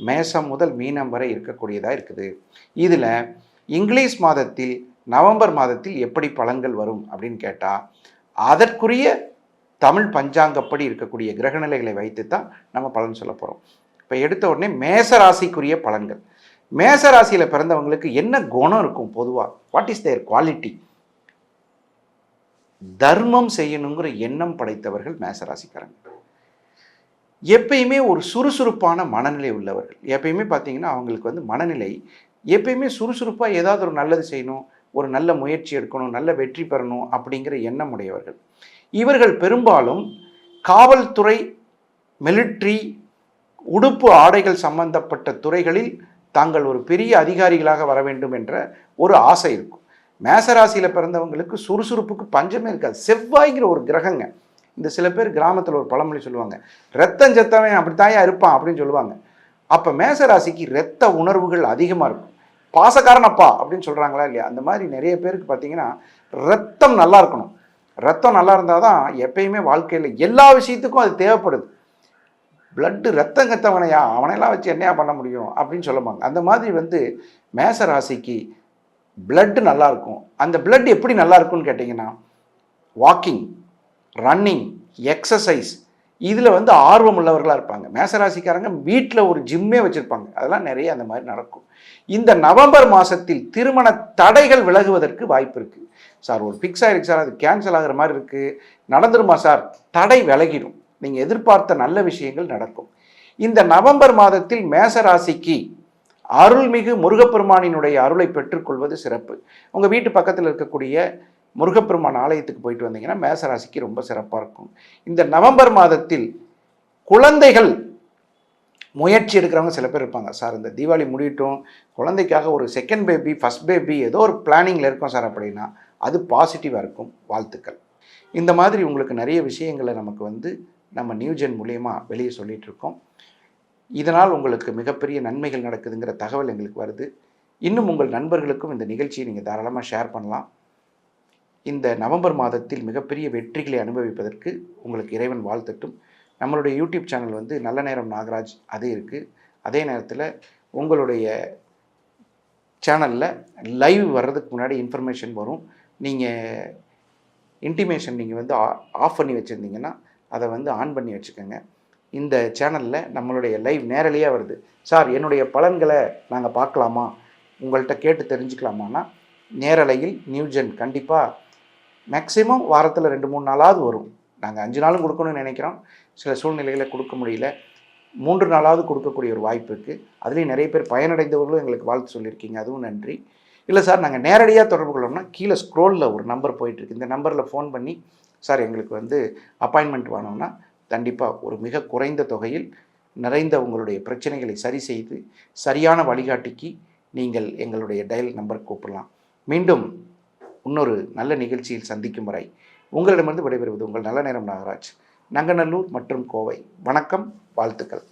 மேசம் முதல் மீனம் வரை இருக்கக்கூடியதாக இருக்குது. இதில் இங்கிலீஷ் மாதத்தில் நவம்பர் மாதத்தில் எப்படி பலன்கள் வரும் அப்படின்னு கேட்டால் அதற்குரிய தமிழ் பஞ்சாங்கப்படி இருக்கக்கூடிய கிரகநிலைகளை வைத்து தான் நம்ம பலன் சொல்ல போகிறோம் இப்போ எடுத்த உடனே மேச ராசிக்குரிய பலன்கள். மேச ராசியில் பிறந்தவங்களுக்கு என்ன குணம் இருக்கும் பொதுவாக வாட் இஸ் தேர் குவாலிட்டி தர்மம் செய்யணுங்கிற எண்ணம் படைத்தவர்கள் மேசராசிக்காரங்க எப்பயுமே ஒரு சுறுசுறுப்பான மனநிலை உள்ளவர்கள். எப்பயுமே பார்த்தீங்கன்னா அவங்களுக்கு வந்து மனநிலை எப்பயுமே சுறுசுறுப்பாக ஏதாவது ஒரு நல்லது செய்யணும் ஒரு நல்ல முயற்சி எடுக்கணும் நல்ல வெற்றி பெறணும் அப்படிங்கிற எண்ணம் உடையவர்கள். இவர்கள் பெரும்பாலும் காவல்துறை மிலிட்ரி உடுப்பு ஆடைகள் சம்பந்தப்பட்ட துறைகளில் தாங்கள் ஒரு பெரிய அதிகாரிகளாக வர வேண்டும் என்ற ஒரு ஆசை இருக்கும். மேசராசியில் பிறந்தவங்களுக்கு சுறுசுறுப்புக்கு பஞ்சமே இருக்காது. செவ்வாய்ங்கிற ஒரு கிரகங்க. இந்த சில பேர் கிராமத்தில் ஒரு பழமொழி சொல்லுவாங்க ரத்தம் செத்தவன் அப்படித்தாயா இருப்பான் அப்படின்னு சொல்லுவாங்க. அப்போ மேசராசிக்கு ரத்த உணர்வுகள் அதிகமாக இருக்கும். பாசக்காரன் அப்பா அப்படின்னு சொல்கிறாங்களா இல்லையா? அந்த மாதிரி நிறைய பேருக்கு பார்த்தீங்கன்னா ரத்தம் நல்லா இருக்கணும். ரத்தம் நல்லா இருந்தால் தான் எப்பயுமே வாழ்க்கையில் எல்லா விஷயத்துக்கும் அது தேவைப்படுது. பிளட்டு ரத்தம் கத்தவனையா? அவனையெல்லாம் வச்சு என்னையா பண்ண முடியும்? அப்படின்னு சொல்லுவாங்க. அந்த மாதிரி வந்து மேச ராசிக்கு பிளட்டு நல்லாயிருக்கும் அந்த பிளட் எப்படி நல்லா இருக்கும்னு கேட்டிங்கன்னா வாக்கிங் ரன்னிங் எக்ஸசைஸ் இதில் வந்து ஆர்வம் உள்ளவர்களாக இருப்பாங்க. மேசராசிக்காரங்க வீட்டில் ஒரு ஜிம்மே வச்சுருப்பாங்க. அதெல்லாம் நிறைய அந்த மாதிரி நடக்கும். இந்த நவம்பர் மாதத்தில் திருமண தடைகள் விலகுவதற்கு வாய்ப்பு இருக்குது சார் ஒரு ஃபிக்ஸ் ஆகிருக்கு சார் அது கேன்சல் ஆகிற மாதிரி இருக்குது நடந்துருமா சார்? தடை விலகிடும். நீங்கள் எதிர்பார்த்த நல்ல விஷயங்கள் நடக்கும். இந்த நவம்பர் மாதத்தில் மேசராசிக்கு அருள்மிகு முருகப்பெருமானினுடைய அருளை பெற்றுக்கொள்வது சிறப்பு. உங்கள் வீட்டு பக்கத்தில் இருக்கக்கூடிய முருகப்பெருமான் ஆலயத்துக்கு போயிட்டு வந்தீங்கன்னா மேசராசிக்கு ரொம்ப சிறப்பாக இருக்கும். இந்த நவம்பர் மாதத்தில் குழந்தைகள் முயற்சி எடுக்கிறவங்க சில பேர் இருப்பாங்க. சார் இந்த தீபாவளி முடியட்டும். குழந்தைக்காக ஒரு செகண்ட் பேபி ஃபஸ்ட் பேபி ஏதோ ஒரு பிளானிங்கில் இருக்கும் சார் அப்படின்னா அது பாசிட்டிவாக இருக்கும். வாழ்த்துக்கள். இந்த மாதிரி உங்களுக்கு நிறைய விஷயங்களை நமக்கு வந்து நம்ம நியூஜென் மூலயமா வெளியே சொல்லிகிட்டு இருக்கோம். இதனால் உங்களுக்கு மிகப்பெரிய நன்மைகள் நடக்குதுங்கிற தகவல் எங்களுக்கு வருது. இன்னும் உங்கள் நண்பர்களுக்கும் இந்த நிகழ்ச்சியை நீங்கள் தாராளமாக ஷேர் பண்ணலாம். இந்த நவம்பர் மாதத்தில் மிகப்பெரிய வெற்றிகளை அனுபவிப்பதற்கு உங்களுக்கு இறைவன் வாழ்த்தட்டும். நம்மளுடைய யூடியூப் சேனல் வந்து நல்ல நேரம் நாகராஜ் அது இருக்குது அதே நேரத்தில் உங்களுடைய சேனலில் லைவ் வர்றதுக்கு முன்னாடி இன்ஃபர்மேஷன் வரும். நீங்கள் இன்டிமேஷன் நீங்கள் வந்து ஆஃப் பண்ணி வச்சுருந்தீங்கன்னா அதை வந்து ஆன் பண்ணி வச்சுக்கோங்க. இந்த சேனலில் நம்மளுடைய லைவ் நேரலையாக வருது. சார் என்னுடைய பலன்களை நாங்கள் பார்க்கலாமா? உங்கள்கிட்ட கேட்டு தெரிஞ்சுக்கலாமான்னா நேரலையில் நியூஜென் கண்டிப்பாக மேக்ஸிமம் வாரத்தில் ரெண்டு மூணு நாளாவது வரும். நாங்கள் அஞ்சு நாளும் கொடுக்கணும்னு நினைக்கிறோம். சில சூழ்நிலைகளை கொடுக்க முடியல. மூன்று நாளாவது கொடுக்கக்கூடிய ஒரு வாய்ப்பு இருக்குது அதுலேயும் நிறைய பேர் பயனடைந்தவர்களும் எங்களுக்கு வாழ்த்து சொல்லியிருக்கீங்க. அதுவும் நன்றி. இல்லை சார் நாங்கள் நேரடியாக தொடர்பு கொள்ளோம்னா கீழே ஸ்க்ரோலில் ஒரு நம்பர் போயிட்டுருக்கு இந்த நம்பரில் ஃபோன் பண்ணி சார் எங்களுக்கு வந்து அப்பாயின்மெண்ட் வேணும்னா கண்டிப்பாக ஒரு மிக குறைந்த தொகையில் நிறைந்த உங்களுடைய பிரச்சனைகளை சரி செய்து சரியான வழிகாட்டிக்கு நீங்கள் எங்களுடைய டயல் நம்பர் கூப்பிடலாம். மீண்டும் இன்னொரு நல்ல நிகழ்ச்சியில் சந்திக்கும் வரை உங்களிடமிருந்து விடைபெறுவது உங்கள் நல்ல நேரம் நாகராஜ். நங்கநல்லூர் மற்றும் கோவை. வணக்கம் வாழ்த்துக்கள்.